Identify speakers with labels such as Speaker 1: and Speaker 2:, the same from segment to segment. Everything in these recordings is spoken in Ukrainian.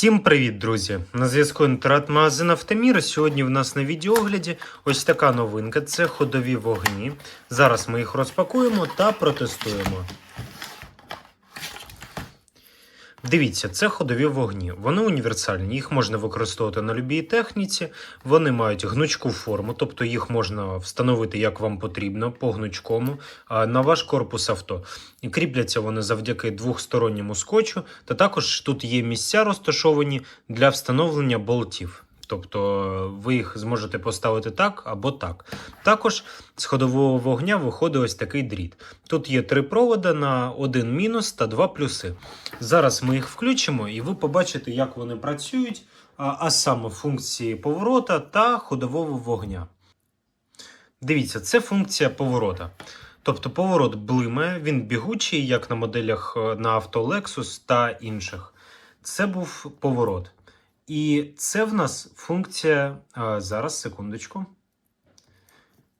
Speaker 1: Всім привіт, друзі! На зв'язку інтернет-магазин Автомір. Сьогодні в нас на відеогляді ось така новинка: це ходові вогні. Зараз ми їх розпакуємо та протестуємо. Дивіться, це ходові вогні. Вони універсальні, їх можна використовувати на любій техніці. Вони мають гнучку форму, тобто їх можна встановити як вам потрібно, по гнучкому, на ваш корпус авто. І кріпляться вони завдяки двохсторонньому скотчу. Та також тут є місця розташовані для встановлення болтів. Тобто ви їх зможете поставити так або так. Також з ходового вогня виходить ось такий дріт. Тут є три провода на один мінус та два плюси. Зараз ми їх включимо, і ви побачите, як вони працюють, а, саме функції поворота та ходового вогня. Дивіться, це функція поворота. Тобто поворот блимає, він бігучий, як на моделях е, на авто Lexus та інших. Це був поворот. І це в нас функція. а, зараз, секундочку.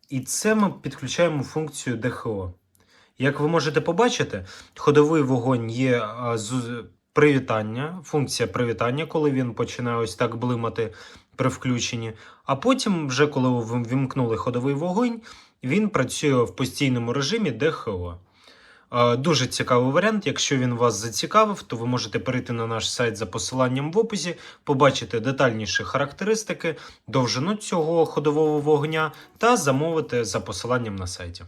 Speaker 1: І це ми підключаємо функцію ДХО. Як ви можете побачити, ходовий вогонь є з привітання, функція привітання, коли він починає ось так блимати при включенні. А потім, вже коли ви вімкнули ходовий вогонь, він працює в постійному режимі ДХО. Е, Дуже цікавий варіант. Якщо він вас зацікавив, то ви можете перейти на наш сайт за посиланням в описі, побачити детальніші характеристики, довжину цього ходового вогня та замовити за посиланням на сайті.